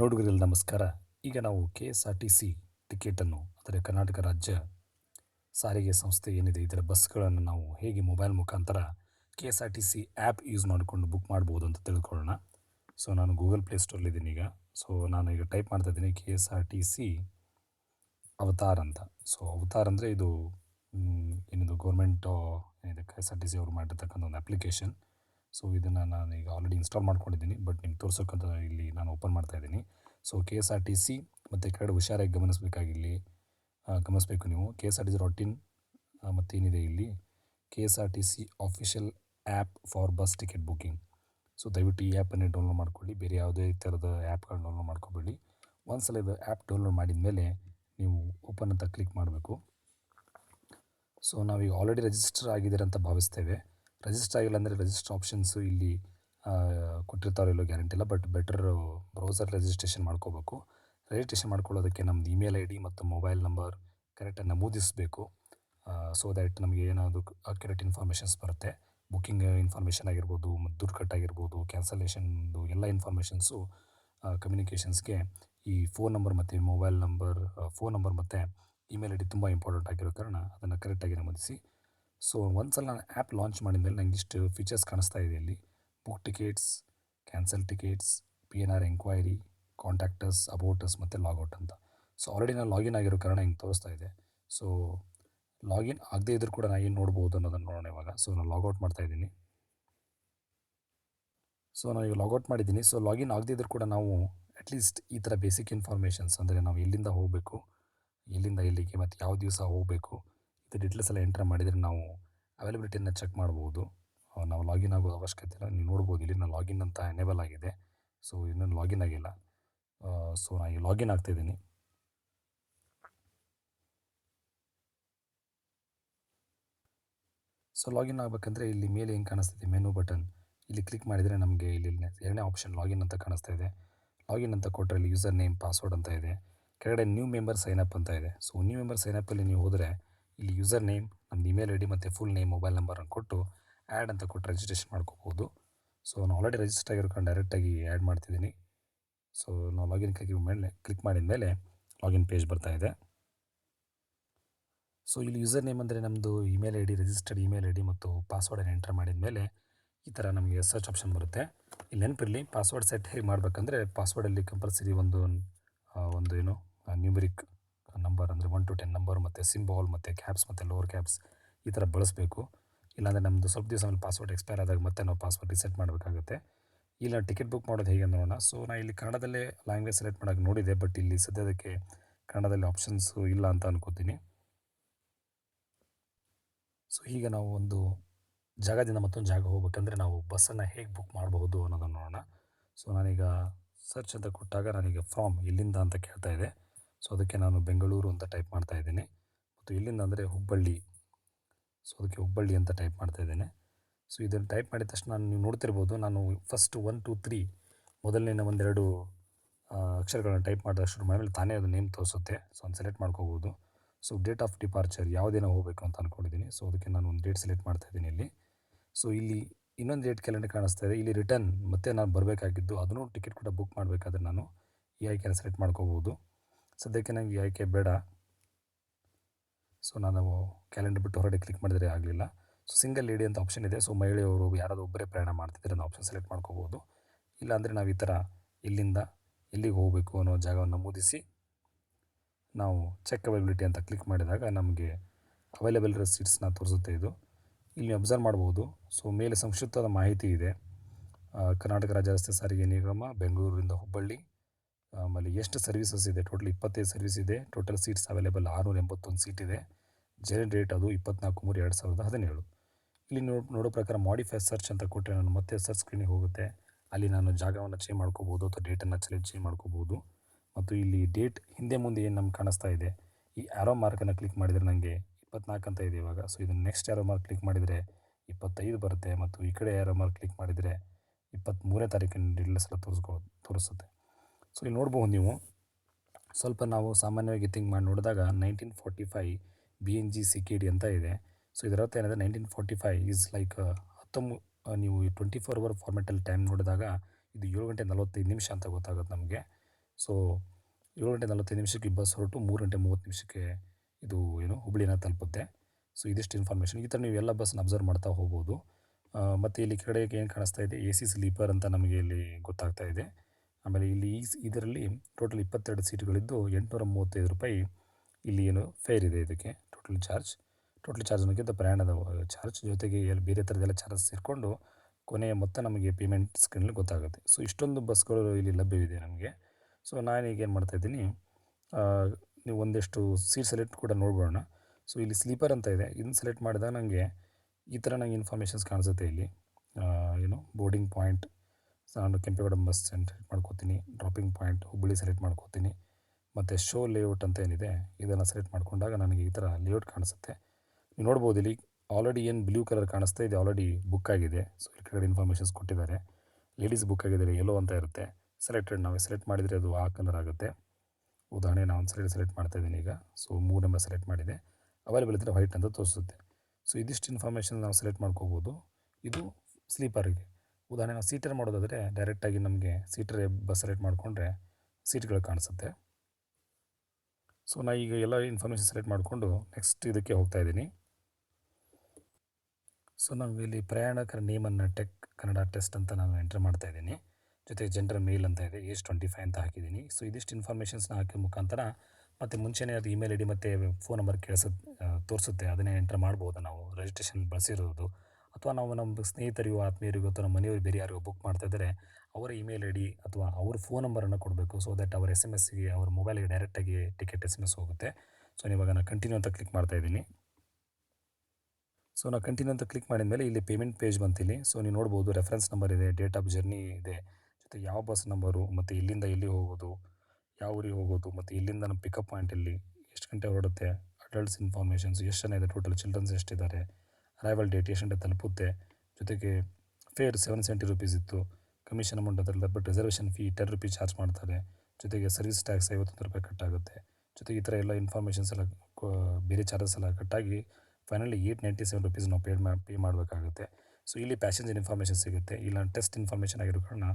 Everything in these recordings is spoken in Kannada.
ನೋಡುಗರಲ್ಲಿ ನಮಸ್ಕಾರ. ಈಗ ನಾವು K S R T C ಟಿಕೆಟನ್ನು ಅಂದರೆ ಕರ್ನಾಟಕ ರಾಜ್ಯ ಸಾರಿಗೆ ಸಂಸ್ಥೆ ಏನಿದೆ, ಇದರ ಬಸ್ಗಳನ್ನು ನಾವು ಹೇಗೆ ಮೊಬೈಲ್ ಮುಖಾಂತರ K S R T C app use ಮಾಡಿಕೊಂಡು ಬುಕ್ ಮಾಡ್ಬೋದು ಅಂತ ತಿಳ್ಕೊಳ್ಳೋಣ. ಸೊ, ನಾನು ಗೂಗಲ್ ಪ್ಲೇ ಸ್ಟೋರ್ಲಿದ್ದೀನಿ ಈಗ. ಸೊ, ನಾನು ಈಗ ಟೈಪ್ ಮಾಡ್ತಾ ಇದ್ದೀನಿ K S R T C Awatar ಅಂತ. ಸೊ, ಅವತಾರ್ ಅಂದರೆ ಇದು ಏನಿದು ಗೌರ್ಮೆಂಟು, ಏನಿದೆ K S R T C ಅವರು ಮಾಡಿರ್ತಕ್ಕಂಥ ಒಂದು ಅಪ್ಲಿಕೇಶನ್. ಸೊ, ಇದನ್ನು ನಾನು ಈಗ ಆಲ್ರೆಡಿ ಇನ್ಸ್ಟಾಲ್ ಮಾಡ್ಕೊಂಡಿದ್ದೀನಿ ಬಟ್ ನಿಮ್ಗೆ ತೋರ್ಸೋಕ್ಕಂತ ಇಲ್ಲಿ ನಾನು ಓಪನ್ ಮಾಡ್ತಾ ಇದ್ದೀನಿ. So K S R T C ಮತ್ತು ಕೆಳಗಡೆ ಹುಷಾರಾಗಿ ಗಮನಿಸಬೇಕಾಗಿಲ್ಲಿ ಗಮನಿಸಬೇಕು ನೀವು. K S R T C dot in ಮತ್ತು ಏನಿದೆ ಇಲ್ಲಿ? K S R T C official app for bus ticket booking so ದಯವಿಟ್ಟು ಈ ಆ್ಯಪನ್ನೇ ಡೌನ್ಲೋಡ್ ಮಾಡ್ಕೊಳ್ಳಿ. ಬೇರೆ ಯಾವುದೇ ಥರದ ಆ್ಯಪ್ಗಳನ್ನ ಡೌನ್ಲೋಡ್ ಮಾಡ್ಕೊಬೇಡಿ. ಒಂದು ಸಲ ಇದು ಆ್ಯಪ್ ಡೌನ್ಲೋಡ್ ಮಾಡಿದ ಮೇಲೆ ನೀವು ಓಪನ್ ಅಂತ ಕ್ಲಿಕ್ ಮಾಡಬೇಕು. ಸೊ ನಾವೀಗ ಆಲ್ರೆಡಿ ರಿಜಿಸ್ಟರ್ ಆಗಿದ್ದೀರ ಅಂತ ಭಾವಿಸ್ತೇವೆ. ರಿಜಿಸ್ಟರ್ ಆಗಿಲ್ಲ ಅಂದರೆ ರಿಜಿಸ್ಟರ್ ಆಪ್ಷನ್ಸು ಇಲ್ಲಿ ಕೊಟ್ಟಿರ್ತಾರೋ ಇಲ್ಲೋ ಗ್ಯಾರಂಟಿ ಇಲ್ಲ ಬಟ್ ಬೆಟರ್ ಬ್ರೌಸರ್ ರಿಜಿಸ್ಟ್ರೇಷನ್ ಮಾಡ್ಕೋಬೇಕು. ರಿಜಿಸ್ಟ್ರೇಷನ್ ಮಾಡ್ಕೊಳ್ಳೋದಕ್ಕೆ ನಮ್ಮದು ಇಮೇಲ್ ಐ ಡಿ ಮತ್ತು ಮೊಬೈಲ್ ನಂಬರ್ ಕರೆಕ್ಟಾಗಿ ನಮೂದಿಸಬೇಕು. ಸೊ ದ್ಯಾಟ್ ನಮಗೆ ಏನಾದರೂ ಅಕ್ಯುರೇಟ್ ಇನ್ಫಾರ್ಮೇಷನ್ಸ್ ಬರುತ್ತೆ. ಬುಕ್ಕಿಂಗ್ ಇನ್ಫಾರ್ಮೇಷನ್ ಆಗಿರ್ಬೋದು ಮತ್ತು ದುಡ್ಡು ಕಟ್ಟಾಗಿರ್ಬೋದು ಕ್ಯಾನ್ಸಲೇಷನ್ದು ಎಲ್ಲ ಇನ್ಫಾರ್ಮೇಷನ್ಸು ಕಮ್ಯುನಿಕೇಷನ್ಸ್ಗೆ ಈ ಫೋನ್ ನಂಬರ್ ಮತ್ತು ಮೊಬೈಲ್ ನಂಬರ್ ಫೋನ್ ನಂಬರ್ ಮತ್ತು ಇಮೇಲ್ ಐ ಡಿ ತುಂಬ ಇಂಪಾರ್ಟೆಂಟ್ ಆಗಿರೋ ಕಾರಣ ಅದನ್ನು ಕರೆಕ್ಟಾಗಿ ನಮೂದಿಸಿ ಸೊ ಒಂದ್ಸಲ ನಾನು ಆ್ಯಪ್ ಲಾಂಚ್ ಮಾಡಿದ್ಮೇಲೆ ನನಗೆ ಇಷ್ಟು ಫೀಚರ್ಸ್ ಕಾಣಿಸ್ತಾ ಇದೆ ಇಲ್ಲಿ book tickets cancel tickets P N R enquiry contact us about us ಮತ್ತು ಲಾಗೌಟ್ ಅಂತ. ಸೊ ಆಲ್ರೆಡಿ ನಾನು ಲಾಗಿನ್ ಆಗಿರೋ ಕಾರಣ ಹಿಂಗೆ ತೋರಿಸ್ತಾ ಇದೆ. ಸೊ ಲಾಗಿನ್ ಆಗದೇ ಇದ್ರೂ ಕೂಡ ನಾನು ಏನು ನೋಡ್ಬೋದು ಅನ್ನೋದನ್ನು ನೋಡೋಣ ಇವಾಗ. ಸೊ ನಾನು ಲಾಗೌಟ್ ಮಾಡ್ತಾ ಇದ್ದೀನಿ. ಸೊ ನಾನು ಈಗ ಲಾಗೌಟ್ ಮಾಡಿದ್ದೀನಿ. ಸೊ ಲಾಗಿನ್ ಆಗದೇ ಇದ್ರೂ ಕೂಡ ನಾವು ಅಟ್ಲೀಸ್ಟ್ ಈ ಥರ ಬೇಸಿಕ್ ಇನ್ಫಾರ್ಮೇಷನ್ಸ್ ಅಂದರೆ ನಾವು ಎಲ್ಲಿಂದ ಹೋಗಬೇಕು, ಎಲ್ಲಿಂದ ಎಲ್ಲಿಗೆ, ಮತ್ತು ಯಾವ ದಿವಸ ಹೋಗಬೇಕು ಇದು ಡೀಟೇಲ್ಸ್ ಎಲ್ಲ ಎಂಟ್ರ್ ಮಾಡಿದರೆ ನಾವು ಅವೈಲಬಿಲಿಟಿಯನ್ನು ಚೆಕ್ ಮಾಡ್ಬೋದು. ನಾವು ಲಾಗಿನ್ ಆಗೋ ಅವಶ್ಯಕತೆ ಇಲ್ಲ. ನೀವು ನೋಡ್ಬೋದು ಇಲ್ಲಿ ನಾನು ಲಾಗಿನ್ ಅಂತ ಎನೇಬಲ್ ಆಗಿದೆ. ಸೊ ಇನ್ನೊಂದು ಲಾಗಿನ್ ಆಗಿಲ್ಲ. ಸೊ ನಾನು ಈಗ ಲಾಗಿನ್ ಆಗ್ತಾಯಿದ್ದೀನಿ ಸೊ ಲಾಗಿನ್ ಆಗಬೇಕಂದ್ರೆ ಇಲ್ಲಿ ಮೇಲೆ ಏನು ಕಾಣಿಸ್ತಿದೆ? ಮೆನು ಬಟನ್ ಇಲ್ಲಿ ಕ್ಲಿಕ್ ಮಾಡಿದರೆ ನಮಗೆ ಇಲ್ಲಿ ಎರಡನೇ ಆಪ್ಷನ್ ಲಾಗಿನ್ ಅಂತ ಕಾಣಿಸ್ತಾ ಇದೆ. ಲಾಗಿನ್ ಅಂತ ಕೊಟ್ಟರೆ ಇಲ್ಲಿ ಯೂಸರ್ ನೇಮ್ ಪಾಸ್ವರ್ಡ್ ಅಂತ ಇದೆ. ಕೆಳಗಡೆ ನ್ಯೂ ಮೆಂಬರ್ ಸೈನ್ ಅಪ್ ಅಂತ ಇದೆ. ಸೊ ನ್ಯೂ ಮೆಂಬರ್ ಸೈನ್ ಅಪ್ಪಲ್ಲಿ ನೀವು ಹೋದರೆ ಇಲ್ಲಿ ಯೂಸರ್ ನೇಮ್ ನಮ್ಮ ಇಮೇಲ್ ಐ ಡಿ ಮತ್ತು ಫುಲ್ ನೇಮ್ ಮೊಬೈಲ್ ನಂಬರನ್ನು ಕೊಟ್ಟು ಆ್ಯಡ್ ಅಂತ ಕೊಟ್ಟು ರಿಜಿಸ್ಟ್ರೇಷನ್ ಮಾಡ್ಕೋಬೋದು. ಸೊ ನಾನು ಆಲ್ರೆಡಿ ರಿಜಿಸ್ಟರ್ ಆಗಿರ್ಕೊಂಡು ಡೈರೆಕ್ಟಾಗಿ ಆ್ಯಡ್ ಮಾಡ್ತಿದ್ದೀನಿ. ಸೊ ನಾವು ಲಾಗಿನ್ ಕ್ಲಿಕ್ ಮೇಲೆ ಕ್ಲಿಕ್ ಮಾಡಿದ ಮೇಲೆ ಲಾಗಿನ್ ಪೇಜ್ ಬರ್ತಾ ಇದೆ. ಸೊ ಇಲ್ಲಿ ಯೂಸರ್ ನೇಮ್ ಅಂದರೆ ನಮ್ಮದು email I D registered email I D ಮತ್ತು ಪಾಸ್ವರ್ಡನ್ನು ಎಂಟರ್ ಮಾಡಿದ ಮೇಲೆ ಈ ಥರ ನಮಗೆ ಸರ್ಚ್ ಆಪ್ಷನ್ ಬರುತ್ತೆ. ಇಲ್ಲಿ ನೆನಪಿರಲಿ ಪಾಸ್ವರ್ಡ್ ಸೆಟ್ ಹೇಗೆ ಮಾಡಬೇಕಂದ್ರೆ ಪಾಸ್ವರ್ಡಲ್ಲಿ ಕಂಪಲ್ಸರಿ ಒಂದು ಒಂದು ಏನು ನ್ಯೂಮರಿಕ್ ನಂಬರ್ ಅಂದರೆ ಒನ್ ಟು ಟೆನ್ ನಂಬರ್ ಮತ್ತು ಸಿಂಬಾಲ್ ಮತ್ತು ಕ್ಯಾಪ್ಸ್ ಮತ್ತು ಲೋವರ್ ಕ್ಯಾಪ್ಸ್ ಈ ಥರ ಬಳಸಬೇಕು. ಇಲ್ಲಾಂದರೆ ನಮ್ಮದು ಸ್ವಲ್ಪ ದಿವಸ ಆಮೇಲೆ ಪಾಸ್ವರ್ಡ್ ಎಕ್ಸ್ಪೈರ್ ಆದಾಗ ಮತ್ತೆ ನಾವು ಪಾಸ್ವರ್ಡ್ ರಿಸೆಟ್ ಮಾಡಬೇಕಾಗುತ್ತೆ. ಇಲ್ಲ ಟಿಕೆಟ್ ಬುಕ್ ಮಾಡೋದು ಹೇಗೆ ನೋಡೋಣ. ಸೊ ನಾನು ಇಲ್ಲಿ ಕನ್ನಡದಲ್ಲೇ ಲ್ಯಾಂಗ್ವೇಜ್ ಸೆಲೆಕ್ಟ್ ಮಾಡೋಕೆ ನೋಡಿದೆ ಬಟ್ ಇಲ್ಲಿ ಸದ್ಯದಕ್ಕೆ ಕನ್ನಡದಲ್ಲಿ ಆಪ್ಷನ್ಸು ಇಲ್ಲ ಅಂತ ಅನ್ಕೋತೀನಿ. ಸೊ ಈಗ ನಾವು ಒಂದು ಜಾಗದಿಂದ ಮತ್ತೊಂದು ಜಾಗ ಹೋಗ್ಬೇಕಂದ್ರೆ ನಾವು ಬಸ್ಸನ್ನು ಹೇಗೆ ಬುಕ್ ಮಾಡಬಹುದು ಅನ್ನೋದನ್ನು ನೋಡೋಣ. ಸೊ ನಾನೀಗ ಸರ್ಚ್ ಅಂತ ಕೊಟ್ಟಾಗ ನನಗೆ ಫ್ರಾಮ್ ಎಲ್ಲಿಂದ ಅಂತ ಕೇಳ್ತಾ ಇದೆ. ಸೊ, ಅದಕ್ಕೆ ನಾನು ಬೆಂಗಳೂರು ಅಂತ ಟೈಪ್ ಮಾಡ್ತಾ ಇದ್ದೇನೆ. ಮತ್ತು ಇಲ್ಲಿಂದ ಅಂದರೆ ಹುಬ್ಬಳ್ಳಿ. ಸೊ, ಅದಕ್ಕೆ ಹುಬ್ಬಳ್ಳಿ ಅಂತ ಟೈಪ್ ಮಾಡ್ತಾ ಇದ್ದೇನೆ. ಸೊ, ಇದನ್ನು ಟೈಪ್ ಮಾಡಿದ ತಕ್ಷಣ ನೀವು ನೋಡ್ತಿರ್ಬೋದು, ನಾನು ಫಸ್ಟ್ ಒನ್ ಟು ತ್ರೀ ಮೊದಲನೇ ಒಂದೆರಡು ಅಕ್ಷರಗಳನ್ನು ಟೈಪ್ ಮಾಡಿದ ಶುರು ಮಾಡಿದ್ಮೇಲೆ ತಾನೇ ಅದು ನೇಮ್ ತೋರಿಸುತ್ತೆ. ಸೊ ಒಂದು ಸೆಲೆಕ್ಟ್ ಮಾಡ್ಕೋಬೋದು. ಸೊ ಡೇಟ್ ಆಫ್ ಡಿಪಾರ್ಚರ್ ಯಾವ ದಿನ ಹೋಗಬೇಕು ಅಂತ ಅಂದ್ಕೊಂಡಿದ್ದೀನಿ ಸೊ, ಅದಕ್ಕೆ ನಾನು ಒಂದು ಡೇಟ್ ಸೆಲೆಕ್ಟ್ ಮಾಡ್ತಾ ಇದ್ದೀನಿ ಇಲ್ಲಿ. ಸೊ, ಇಲ್ಲಿ ಇನ್ನೊಂದು ಡೇಟ್ ಕ್ಯಾಲೆಂಡರ್ ಕಾಣಿಸ್ತಾ ಇದೆ. ಇಲ್ಲಿ ರಿಟರ್ನ್ ಮತ್ತೆ ನಾನು ಬರಬೇಕಾಗಿದ್ದು, ಅದನ್ನು ಟಿಕೆಟ್ ಕೂಡ ಬುಕ್ ಮಾಡಬೇಕಾದ್ರೆ ನಾನು ಈ ಆಯ್ಕೆಯನ್ನು ಸೆಲೆಕ್ಟ್ ಮಾಡ್ಕೋಬೋದು. ಸದ್ಯಕ್ಕೆ ನನಗೆ ಆಯ್ಕೆ ಬೇಡ. ಸೊ ನಾನು ಕ್ಯಾಲೆಂಡರ್ ಬಿಟ್ಟು ಹೊರಗಡೆ ಕ್ಲಿಕ್ ಮಾಡಿದರೆ ಆಗಲಿಲ್ಲ. ಸೊ ಸಿಂಗಲ್ ಲೇಡಿ ಅಂತ ಆಪ್ಷನ್ ಇದೆ. ಸೊ ಮಹಿಳೆಯವರು ಯಾರಾದರೂ ಒಬ್ಬರೇ ಪ್ರಯಾಣ ಮಾಡ್ತಿದ್ರೆ ನಾವು ಆಪ್ಷನ್ ಸೆಲೆಕ್ಟ್ ಮಾಡ್ಕೋಬೋದು. ಇಲ್ಲಾಂದರೆ ನಾವು ಈ ಥರ ಇಲ್ಲಿಂದ ಎಲ್ಲಿಗೆ ಹೋಗಬೇಕು ಅನ್ನೋ ಜಾಗವನ್ನು ನಮೂದಿಸಿ ನಾವು ಚೆಕ್ ಅವೈಲಬಿಲಿಟಿ ಅಂತ ಕ್ಲಿಕ್ ಮಾಡಿದಾಗ ನಮಗೆ ಅವೈಲೇಬಲ್ ಇರೋ ಸೀಟ್ಸ್ನ ತೋರಿಸುತ್ತೆ ಇದು. ಇಲ್ಲಿ ಅಬ್ಸರ್ವ್ ಮಾಡ್ಬೋದು. ಸೊ ಮೇಲೆ ಸಂಕ್ಷಿಪ್ತವಾದ ಮಾಹಿತಿ ಇದೆ. ಕರ್ನಾಟಕ ರಾಜ್ಯ ರಸ್ತೆ ಸಾರಿಗೆ ನಿಗಮ ಬೆಂಗಳೂರಿಂದ ಹುಬ್ಬಳ್ಳಿ ಆಮೇಲೆ ಎಷ್ಟು ಸರ್ವಿಸಸ್ ಇದೆ? ಟೋಟಲ್ ಇಪ್ಪತ್ತೈದು ಸರ್ವಿಸ್ ಇದೆ. ಟೋಟಲ್ ಸೀಟ್ಸ್ ಅವೈಲೇಬಲ್ ಆರುನೂರ ಎಂಬತ್ತೊಂದು ಸೀಟ್ ಇದೆ. ಜನರಲ್ ರೇಟ್ ಅದು ಇಪ್ಪತ್ನಾಲ್ಕು ಮೂರು ಎರಡು ಸಾವಿರದ ಹದಿನೇಳು. ಇಲ್ಲಿ ನೋಡಿ ನೋಡೋ ಪ್ರಕಾರ ಮಾಡಿಫೈ ಸರ್ಚ್ ಅಂತ ಕೊಟ್ಟರೆ ನಾನು ಮತ್ತೆ ಸರ್ಚ್ ಸ್ಕ್ರೀನಿಗೆ ಹೋಗುತ್ತೆ. ಅಲ್ಲಿ ನಾನು ಜಾಗವನ್ನು ಚೇಂಜ್ ಮಾಡ್ಕೋಬೋದು ಅಥವಾ ಡೇಟನ್ನು ಚೇಂಜ್ ಮಾಡ್ಕೋಬೋದು ಮತ್ತು ಇಲ್ಲಿ ಡೇಟ್ ಹಿಂದೆ ಮುಂದೆ ಏನು ನಮ್ಗೆ ಕಾಣಿಸ್ತಾ ಇದೆ? ಈ ಆರೋ ಮಾರ್ಕನ್ನು ಕ್ಲಿಕ್ ಮಾಡಿದರೆ ನನಗೆ ಇಪ್ಪತ್ನಾಲ್ಕು ಅಂತ ಇದೆ ಇವಾಗ. ಸೊ ಇದನ್ನು ನೆಕ್ಸ್ಟ್ ಆರೋ ಮಾರ್ಕ್ ಕ್ಲಿಕ್ ಮಾಡಿದರೆ ಇಪ್ಪತ್ತೈದು ಬರುತ್ತೆ. ಮತ್ತು ಈ ಕಡೆ ಆರೋ ಮಾರ್ಕ್ ಕ್ಲಿಕ್ ಮಾಡಿದರೆ ಇಪ್ಪತ್ತ್ಮೂರನೇ ತಾರೀಕಿನ ಡೀಟೇಲ್ಸ್ ಎಲ್ಲ ತೋರಿಸ್ಕೊ, ತೋರಿಸುತ್ತೆ. ಸೊ ಇಲ್ಲಿ ನೋಡ್ಬೋದು ನೀವು. ಸ್ವಲ್ಪ ನಾವು ಸಾಮಾನ್ಯವಾಗಿ ಥಿಂಕ್ ಮಾಡಿ ನೋಡಿದಾಗ nineteen forty five B N G C K D ಅಂತ ಇದೆ. ಸೊ ಇದರ ಅರ್ಥ ಏನಂದರೆ nineteen forty five is like ಹತ್ತೊಂಬ ನೀವು ಟ್ವೆಂಟಿ ಫೋರ್ ಅವರ್ ಫಾರ್ಮೆಟಲ್ಲಿ ಟೈಮ್ ನೋಡಿದಾಗ ಇದು ಏಳು ಗಂಟೆ ನಲವತ್ತೈದು ನಿಮಿಷ ಅಂತ ಗೊತ್ತಾಗುತ್ತೆ ನಮಗೆ. ಸೊ ಏಳು ಗಂಟೆ ನಲವತ್ತೈದು ನಿಮಿಷಕ್ಕೆ ಬಸ್ ಹೊರಟು ಮೂರು ಗಂಟೆ ಮೂವತ್ತು ನಿಮಿಷಕ್ಕೆ ಇದು ಏನು ಹುಬ್ಳಿನ ತಲುಪುತ್ತೆ. ಸೊ ಇದಿಷ್ಟು ಇನ್ಫಾರ್ಮೇಷನ್ ಈ ಥರ ನೀವು ಎಲ್ಲ ಬಸ್ಸನ್ನ ಅಬ್ಸರ್ವ್ ಮಾಡ್ತಾ ಹೋಗ್ಬೋದು. ಮತ್ತು ಇಲ್ಲಿ ಕೆಳಗೆ ಏನು ಕಾಣಿಸ್ತಾ ಇದೆ? ಎ ಸಿ ಸ್ಲೀಪರ್ ಅಂತ ನಮಗೆ ಇಲ್ಲಿ ಗೊತ್ತಾಗ್ತಾ ಇದೆ. ಆಮೇಲೆ ಇಲ್ಲಿ ಈ ಇದರಲ್ಲಿ ಟೋಟಲ್ ಇಪ್ಪತ್ತೆರಡು ಸೀಟುಗಳಿದ್ದು ಎಂಟುನೂರ ಮೂವತ್ತೈದು ರೂಪಾಯಿ ಇಲ್ಲಿ ಏನು ಫೇರ್ ಇದೆ ಇದಕ್ಕೆ ಟೋಟಲ್ ಚಾರ್ಜ್ ಟೋಟಲ್ ಚಾರ್ಜ್ ಅನ್ನೋಕ್ಕಿಂತ ಪ್ರಯಾಣದ ಚಾರ್ಜ್ ಜೊತೆಗೆ ಎಲ್ಲಿ ಬೇರೆ ಥರದ್ದೆಲ್ಲ ಚಾರ್ಜ್ ಸೇರಿಕೊಂಡು ಕೊನೆಯ ಮೊತ್ತ ನಮಗೆ ಪೇಮೆಂಟ್ ಸ್ಕ್ರೀನಲ್ಲಿ ಗೊತ್ತಾಗುತ್ತೆ. ಸೊ ಇಷ್ಟೊಂದು ಬಸ್ಗಳು ಇಲ್ಲಿ ಲಭ್ಯವಿದೆ ನಮಗೆ. ಸೊ ನಾನೀಗ ಏನು ಮಾಡ್ತಾಯಿದ್ದೀನಿ ನೀವು ಒಂದಷ್ಟು ಸೀಟ್ ಸೆಲೆಕ್ಟ್ ಕೂಡ ನೋಡ್ಬೋಣ ಸೊ ಇಲ್ಲಿ ಸ್ಲೀಪರ್ ಅಂತ ಇದೆ. ಇದನ್ನು ಸೆಲೆಕ್ಟ್ ಮಾಡಿದಾಗ ನನಗೆ ಈ ಥರ ನನಗೆ ಇನ್ಫಾರ್ಮೇಷನ್ಸ್ ಕಾಣಿಸುತ್ತೆ ಇಲ್ಲಿ. ಏನು ಬೋರ್ಡಿಂಗ್ ಪಾಯಿಂಟ್ ನಾನು ಕೆಂಪೇಗೌಡ ಬಸ್ ಸೆಲೆಕ್ಟ್ ಮಾಡ್ಕೋತೀನಿ. ಡ್ರಾಪಿಂಗ್ ಪಾಯಿಂಟ್ ಹುಬ್ಬಳ್ಳಿ ಸೆಲೆಕ್ಟ್ ಮಾಡ್ಕೋತೀನಿ. ಮತ್ತು ಶೋ ಲೇಔಟ್ ಅಂತ ಏನಿದೆ, ಇದನ್ನು ಸೆಲೆಕ್ಟ್ ಮಾಡಿಕೊಂಡಾಗ ನನಗೆ ಈ ಥರ ಲೇಔಟ್ ಕಾಣಿಸುತ್ತೆ. ನೀವು ನೋಡ್ಬೋದು ಇಲ್ಲಿ ಆಲ್ರೆಡಿ ಏನು ಬ್ಲೂ ಕಲರ್ ಕಾಣಿಸ್ತಾ ಇದೆ ಆಲ್ರೆಡಿ ಬುಕ್ ಆಗಿದೆ. ಸೊ ಇಲ್ಲಿ ಕೆಳಗಡೆ ಇನ್ಫಾರ್ಮೇಷನ್ಸ್ ಕೊಟ್ಟಿದ್ದಾರೆ. ಲೇಡೀಸ್ ಬುಕ್ ಆಗಿದ್ದಾರೆ ಎಲ್ಲೋ ಅಂತ ಇರುತ್ತೆ. ಸೆಲೆಕ್ಟೆಡ್ ನಾವು ಸೆಲೆಕ್ಟ್ ಮಾಡಿದರೆ ಅದು ಆ ಕಲರ್ ಆಗುತ್ತೆ. ಉದಾಹರಣೆ, ನಾನು ಒಂದು ಸೈಡ್ ಸೆಲೆಕ್ಟ್ ಮಾಡ್ತಾ ಇದ್ದೀನಿ ಈಗ. ಸೊ ಮೂರು ನಂಬರ್ ಸೆಲೆಕ್ಟ್ ಮಾಡಿದೆ. ಅವೈಲೇಬಲ್ ಇದ್ದರೆ ವೈಟ್ ಅಂತ ತೋರಿಸುತ್ತೆ. ಸೊ ಇದಿಷ್ಟು ಇನ್ಫಾರ್ಮೇಷನ್ ನಾವು ಸೆಲೆಕ್ಟ್ ಮಾಡ್ಕೋಬೋದು. ಇದು ಸ್ಲೀಪರಿಗೆ ಉದಾಹರಣೆ ನಾವು ಸೀಟರ್ ಮಾಡೋದಾದರೆ ಡೈರೆಕ್ಟಾಗಿ ನಮಗೆ ಸೀಟರ್ ಬಸ್ ಸೆಲೆಕ್ಟ್ ಮಾಡಿಕೊಂಡ್ರೆ ಸೀಟ್ಗಳು ಕಾಣಿಸುತ್ತೆ. ಸೊ ನಾನು ಈಗ ಎಲ್ಲ ಇನ್ಫಾರ್ಮೇಷನ್ ಸೆಲೆಕ್ಟ್ ಮಾಡಿಕೊಂಡು ನೆಕ್ಸ್ಟ್ ಇದಕ್ಕೆ ಹೋಗ್ತಾ ಇದ್ದೀನಿ. ಸೊ ನಾವು ಇಲ್ಲಿ ಪ್ರಯಾಣಕರ ನೇಮನ್ನು ಟೆಕ್ ಕನ್ನಡ ಟೆಸ್ಟ್ ಅಂತ ನಾನು ಎಂಟ್ರ್ ಮಾಡ್ತಾ ಇದ್ದೀನಿ. ಜೊತೆಗೆ ಜನರಲ್ ಮೇಲ್ ಅಂತ ಇದೆ ಏಜ್ ಟ್ವೆಂಟಿ ಫೈವ್ ಅಂತ ಹಾಕಿದ್ದೀನಿ. ಸೊ ಇದಿಷ್ಟು ಇನ್ಫಾರ್ಮೇಷನ್ಸ್ನ ಹಾಕಿದ ಮುಖಾಂತರ ಮತ್ತು ಮುಂಚೆನೇ ಅದು ಇಮೇಲ್ ಐ ಡಿ ಮತ್ತು ಫೋನ್ ನಂಬರ್ ಕೇಳಿಸುತ್ತೆ ತೋರಿಸುತ್ತೆ. ಅದನ್ನೇ ಎಂಟ್ರ್ ಮಾಡ್ಬೋದು ನಾವು. ರಿಜಿಸ್ಟ್ರೇಷನ್ ಬಳಸಿರೋದು. ಅಥವಾ ನಾವು ನಮ್ಮ ಸ್ನೇಹಿತರಿಗೂ, ಆತ್ಮೀಯರಿಗೂ ಅಥವಾ ನಮ್ಮ ಮನೆಯವರು ಬೇರೆ ಯಾರಿಗೂ ಬುಕ್ ಮಾಡ್ತಾ ಇದ್ದರೆ, ಅವರ ಇಮೇಲ್ ಐ ಡಿ ಅಥವಾ ಅವ್ರ ಫೋನ್ ನಂಬರನ್ನು ಕೊಡಬೇಕು. ಸೊ ದಟ್ ಅವರ ಎಸ್ ಎಂ ಎಸ್ಗೆ ಅವ್ರ ಮೊಬೈಲಿಗೆ ಡೈರೆಕ್ಟಾಗಿ ಟಿಕೆಟ್ ಎಸ್ ಎಂ ಎಸ್ ಹೋಗುತ್ತೆ. ಸೊ ಇವಾಗ ನಾನು ಕಂಟಿನ್ಯೂ ಅಂತ ಕ್ಲಿಕ್ ಮಾಡ್ತಾ ಇದ್ದೀನಿ. ಸೊ ನಾನು ಕಂಟಿನ್ಯೂ ಅಂತ ಕ್ಲಿಕ್ ಮಾಡಿದ ಮೇಲೆ ಇಲ್ಲಿ ಪೇಮೆಂಟ್ ಪೇಜ್ ಬಂತಿಲ್ಲಿ. ಸೊ ನೀವು ನೋಡ್ಬೋದು ರೆಫರೆನ್ಸ್ ನಂಬರ್ ಇದೆ ಡೇಟ್ ಆಫ್ ಜರ್ನಿ ಇದೆ, ಜೊತೆ ಯಾವ ಬಸ್ ನಂಬರು ಮತ್ತು ಇಲ್ಲಿಂದ ಎಲ್ಲಿ ಹೋಗೋದು, ಯಾವ ಊರಿಗೆ ಹೋಗೋದು, ಮತ್ತು ಇಲ್ಲಿಂದ ನಮ್ಮ ಪಿಕಪ್ ಪಾಯಿಂಟ್ ಎಲ್ಲಿ ಎಷ್ಟು ಗಂಟೆ ಹೊರಡುತ್ತೆ ಅಡಲ್ಟ್ಸ್ ಇನ್ಫಾರ್ಮೇಷನ್ಸ್ ಎಷ್ಟು ಜನ ಇದೆ ಟೋಟಲ್ ಚಿಲ್ಡ್ರನ್ಸ್ ಎಷ್ಟಿದ್ದಾರೆ ಅರೈವಲ್ ಡೇಟ್ ಎಷ್ಟು ತಲುಪುತ್ತೆ. ಜೊತೆಗೆ ಫೇರ್ ಸೆವೆನ್ ಸೆವೆಂಟಿ ರುಪೀಸ್ ಇತ್ತು. ಕಮಿಷನ್ ಅಮೌಂಟ್ ಅದರಲ್ಲಿ but reservation fee ten rupees charge ಮಾಡ್ತಾರೆ. ಜೊತೆಗೆ ಸರ್ವಿಸ್ ಟ್ಯಾಕ್ಸ್ ಐವತ್ತೊಂದು ರೂಪಾಯಿ ಕಟ್ಟಾಗುತ್ತೆ ಜೊತೆಗೆ ಈ ಥರ ಎಲ್ಲ ಇನ್ಫಾರ್ಮೇಷನ್ಸ್ ಎಲ್ಲ ಬೇರೆ ಚಾರ್ಜಸ್ ಎಲ್ಲ ಕಟ್ಟಾಗಿ finally eight ninety seven rupees ನಾವು ಪೇ ಮಾ ಪೇ ಮಾಡಬೇಕಾಗುತ್ತೆ. ಸೊ ಇಲ್ಲಿ ಪ್ಯಾಸೆಂಜರ್ ಇನ್ಫಾರ್ಮೇಷನ್ ಸಿಗುತ್ತೆ. ಇಲ್ಲ ಟೆಸ್ಟ್ ಇನ್ಫಾರ್ಮೇಷನ್ ಆಗಿರೋ ಕಾರಣ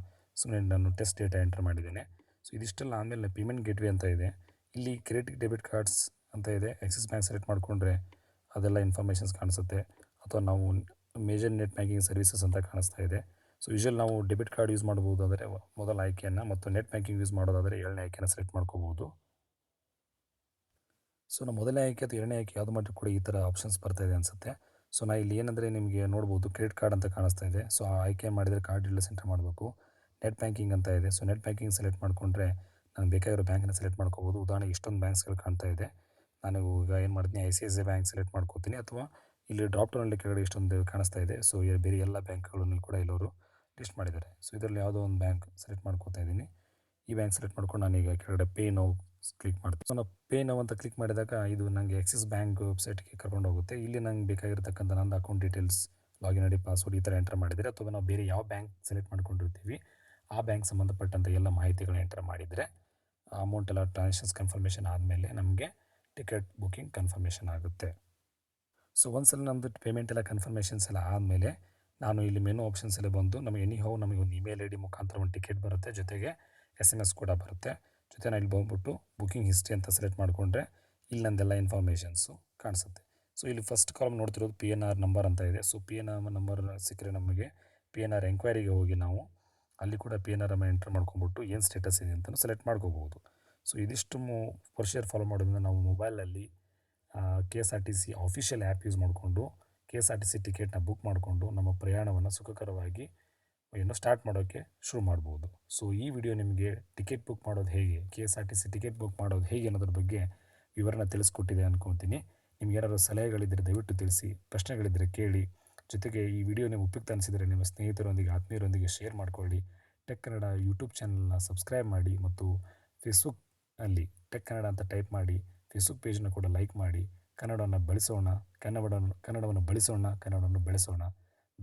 ಸುಮ್ಮನೆ ನಾನು ಟೆಸ್ಟ್ ಡೇಟಾ ಎಂಟರ್ ಮಾಡಿದ್ದೇನೆ. ಸೊ ಇದಿಷ್ಟೆಲ್ಲ ಆಮೇಲೆ ಪೇಮೆಂಟ್ ಗೇಟ್ವೇ ಅಂತ ಇದೆ. ಇಲ್ಲಿ ಕ್ರೆಡಿಟ್ ಡೆಬಿಟ್ ಕಾರ್ಡ್ಸ್ ಅಂತ ಇದೆ. ಆಕ್ಸಿಸ್ ಬ್ಯಾಂಕ್ ಸೆಲೆಕ್ಟ್ ಮಾಡಿಕೊಂಡ್ರೆ ಅದೆಲ್ಲ ಇನ್ಫಾರ್ಮೇಷನ್ಸ್ ಕಾಣಿಸುತ್ತೆ. ಅಥವಾ ನಾವು ಮೇಜರ್ ನೆಟ್ ಬ್ಯಾಂಕಿಂಗ್ ಸರ್ವಿಸಸ್ ಅಂತ ಕಾಣಿಸ್ತಾ ಇದೆ. ಸೊ ಯೂಶಲ್ ನಾವು ಡೆಬಿಟ್ ಕಾರ್ಡ್ ಯೂಸ್ ಮಾಡ್ಬೋದಾದರೆ ಮೊದಲ ಆಯ್ಕೆಯನ್ನು ಮತ್ತು ನೆಟ್ ಬ್ಯಾಂಕಿಂಗ್ ಯೂಸ್ ಮಾಡೋದಾದರೆ ಏಳನೇ ಆಯ್ಕೆಯನ್ನು ಸೆಲೆಕ್ಟ್ ಮಾಡ್ಕೋಬೋದು ಸೊ ನಾವು ಮೊದಲನೇ ಆಯ್ಕೆ ಅಥವಾ ಎರಡನೇ ಆಯ್ಕೆ ಯಾವುದು ಮಾಡಿ ಕೂಡ ಈ ಥರ ಆಪ್ಷನ್ಸ್ ಬರ್ತಾ ಇದೆ ಅನಿಸುತ್ತೆ. ಸೊ, ನಾ ಇಲ್ಲಿ ಏನಂದರೆ ನಿಮಗೆ ನೋಡ್ಬೋದು ಕ್ರೆಡಿಟ್ ಕಾರ್ಡ್ ಅಂತ ಕಾಣಿಸ್ತಾ ಇದೆ. ಸೊ, ಆ ಆಯ್ಕೆ ಮಾಡಿದರೆ ಕಾರ್ಡ್ ಡೀಟೇಲ್ಸ್ ಮಾಡಬೇಕು. ನೆಟ್ ಬ್ಯಾಂಕಿಂಗ್ ಅಂತ ಇದೆ. ಸೊ, ನೆಟ್ ಬ್ಯಾಂಕಿಂಗ್ ಸೆಲೆಕ್ಟ್ ಮಾಡಿಕೊಂಡ್ರೆ ನಾನು ಬೇಕಾಗಿರೋ ಬ್ಯಾಂಕನ್ನ ಸೆಲೆಕ್ಟ್ ಮಾಡ್ಕೋಬೋದು ಉದಾಹರಣೆಗೆ ಇಷ್ಟೊಂದು ಬ್ಯಾಂಕ್ಸ್ಗಳು ಕಾಣ್ತಾ ಇದೆ. ನಾನು ಈಗ ಏನು ಮಾಡ್ತೀನಿ I C I C bank select ಮಾಡ್ಕೋತೀನಿ ಅಥವಾ ಇಲ್ಲಿ ಡ್ರಾಪ್ ಡೌನಲ್ಲಿ ಕೆಳಗಡೆ ಇಷ್ಟೊಂದು ಕಾಣಿಸ್ತಾ ಇದೆ. ಸೊ ಬೇರೆ ಎಲ್ಲ ಬ್ಯಾಂಕ್ಗಳನ್ನು ಕೂಡ ಇಲ್ಲವರು ಲಿಸ್ಟ್ ಮಾಡಿದ್ದಾರೆ. ಸೊ ಇದರಲ್ಲಿ ಯಾವುದೋ ಒಂದು ಬ್ಯಾಂಕ್ ಸೆಲೆಕ್ಟ್ ಮಾಡ್ಕೋತಾ ಇದ್ದೀನಿ. ಈ ಬ್ಯಾಂಕ್ ಸೆಲೆಕ್ಟ್ ಮಾಡ್ಕೊಂಡು ನಾನೀಗ ಕೆಳಗಡೆ ಪೇ ನೋವು ಕ್ಲಿಕ್ ಮಾಡ್ತೀನಿ. ಸೊ ನಾವು ಪೇ ನೋವು ಅಂತ ಕ್ಲಿಕ್ ಮಾಡಿದಾಗ ಇದು ನನಗೆ ಆಕ್ಸಿಸ್ ಬ್ಯಾಂಕ್ ವೆಬ್ಸೈಟ್ಗೆ ಕರ್ಕೊಂಡು ಹೋಗುತ್ತೆ. ಇಲ್ಲಿ ನಂಗೆ ಬೇಕಾಗಿರ್ತಕ್ಕಂಥ ನನ್ನ account details login I D password ಈ ಥರ ಎಂಟರ್ ಮಾಡಿದರೆ ಅಥವಾ ನಾವು ಬೇರೆ ಯಾವ ಬ್ಯಾಂಕ್ ಸೆಲೆಕ್ಟ್ ಮಾಡ್ಕೊಂಡಿರ್ತೀವಿ, ಆ ಬ್ಯಾಂಕ್ ಸಂಬಂಧಪಟ್ಟಂಥ ಎಲ್ಲ ಮಾಹಿತಿಗಳನ್ನ ಎಂಟರ್ ಮಾಡಿದರೆ ಅಮೌಂಟ್ ಎಲ್ಲ ಟ್ರಾನ್ಸಾಕ್ಷನ್ಸ್ ಕನ್ಫರ್ಮೇಷನ್ ಆದಮೇಲೆ ನಮಗೆ ಟಿಕೆಟ್ ಬುಕ್ಕಿಂಗ್ ಕನ್ಫರ್ಮೇಷನ್ ಆಗುತ್ತೆ. ಸೊ ಒಂದ್ಸಲ ನಮ್ಮದು ಪೇಮೆಂಟ್ ಎಲ್ಲ ಕನ್ಫರ್ಮೇಷನ್ಸ್ ಎಲ್ಲ ಆದಮೇಲೆ ನಾನು ಇಲ್ಲಿ ಮೆನು ಆಪ್ಷನ್ಸ್ ಎಲ್ಲ ಬಂದು ನಮಗೆ ಎನಿ ಹೌ ನಮಗೆ ಒಂದು ಇಮೇಲ್ ಐ ಡಿ ಮುಖಾಂತರ ಒಂದು ಟಿಕೆಟ್ ಬರುತ್ತೆ ಜೊತೆಗೆ ಎಸ್ ಎಂ ಎಸ್ ಕೂಡ ಬರುತ್ತೆ ಜೊತೆ ನಾನು ಇಲ್ಲಿ ಬಂದ್ಬಿಟ್ಟು ಬುಕ್ಕಿಂಗ್ ಹಿಸ್ಟ್ರಿ ಅಂತ ಸೆಲೆಕ್ಟ್ ಮಾಡಿಕೊಂಡ್ರೆ ಇಲ್ಲಿ ನಂದೆಲ್ಲ ಇನ್ಫಾರ್ಮೇಷನ್ಸು ಕಾಣಿಸುತ್ತೆ ಸೊ ಇಲ್ಲಿ ಫಸ್ಟ್ ಕಾಲಮ್ ನೋಡ್ತಿರೋದು ಪಿ ಎನ್ ಆರ್ ನಂಬರ್ ಅಂತ ಇದೆ so P N R number ಸಿಕ್ಕರೆ ನಮಗೆ ಪಿ ಎನ್ ಆರ್ ಎಂಕ್ವೈರಿಗೆ ಹೋಗಿ ನಾವು ಅಲ್ಲಿ ಕೂಡ ಪಿ ಎನ್ ಆರ್ ಅಮ್ಮ ಎಂಟ್ರ್ ಮಾಡ್ಕೊಂಬಿಟ್ಟು ಏನು ಸ್ಟೇಟಸ್ ಇದೆ ಅಂತಲೂ ಸೆಲೆಕ್ಟ್ ಮಾಡ್ಕೋಬೋದು ಸೊ ಇದಿಷ್ಟು ಪ್ರೊಸೀಜರ್ ಫಾಲೋ ಮಾಡೋದ್ರಿಂದ ನಾವು ಮೊಬೈಲಲ್ಲಿ K S R T C official app use ಮಾಡಿಕೊಂಡು K S R T C ಟಿಕೆಟ್ನ ಬುಕ್ ಮಾಡಿಕೊಂಡು ನಮ್ಮ ಪ್ರಯಾಣವನ್ನು ಸುಖಕರವಾಗಿ, ಏನು ಸ್ಟಾರ್ಟ್ ಮಾಡೋಕ್ಕೆ ಶುರು ಮಾಡ್ಬೋದು. ಸೊ ಈ ವಿಡಿಯೋ ನಿಮಗೆ ಟಿಕೆಟ್ ಬುಕ್ ಮಾಡೋದು ಹೇಗೆ? K S R T C ticket book ಮಾಡೋದು ಹೇಗೆ ಅನ್ನೋದ್ರ ಬಗ್ಗೆ ವಿವರಣ ತಿಳಿಸ್ಕೊಟ್ಟಿದೆ ಅಂದ್ಕೊತೀನಿ ನಿಮ್ಗೆ ಏನಾದರೂ ಸಲಹೆಗಳಿದ್ದರೆ ದಯವಿಟ್ಟು ತಿಳಿಸಿ ಪ್ರಶ್ನೆಗಳಿದ್ದರೆ ಕೇಳಿ. ಜೊತೆಗೆ ಈ ವಿಡಿಯೋ ನಿಮ್ಗೆ ಉಪಯುಕ್ತ ಅನಿಸಿದರೆ ನಿಮ್ಮ ಸ್ನೇಹಿತರೊಂದಿಗೆ, ಆತ್ಮೀಯರೊಂದಿಗೆ ಶೇರ್ ಮಾಡಿಕೊಳ್ಳಿ. ಟೆಕ್ ಕನ್ನಡ ಯೂಟ್ಯೂಬ್ ಚಾನಲ್ನ ಸಬ್ಸ್ಕ್ರೈಬ್ ಮಾಡಿ ಮತ್ತು ಫೇಸ್ಬುಕ್ನಲ್ಲಿ ಟೆಕ್ ಕನ್ನಡ ಅಂತ ಟೈಪ್ ಮಾಡಿ. ಫೇಸ್ಬುಕ್ ಪೇಜನ್ನು ಕೂಡ ಲೈಕ್ ಮಾಡಿ, ಕನ್ನಡವನ್ನು ಬೆಳೆಸೋಣ, ಕನ್ನಡವನ್ನು ಕನ್ನಡವನ್ನು ಬಳಸೋಣ, ಕನ್ನಡವನ್ನು ಬೆಳೆಸೋಣ.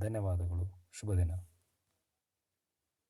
ಧನ್ಯವಾದಗಳು. ಶುಭ ದಿನ.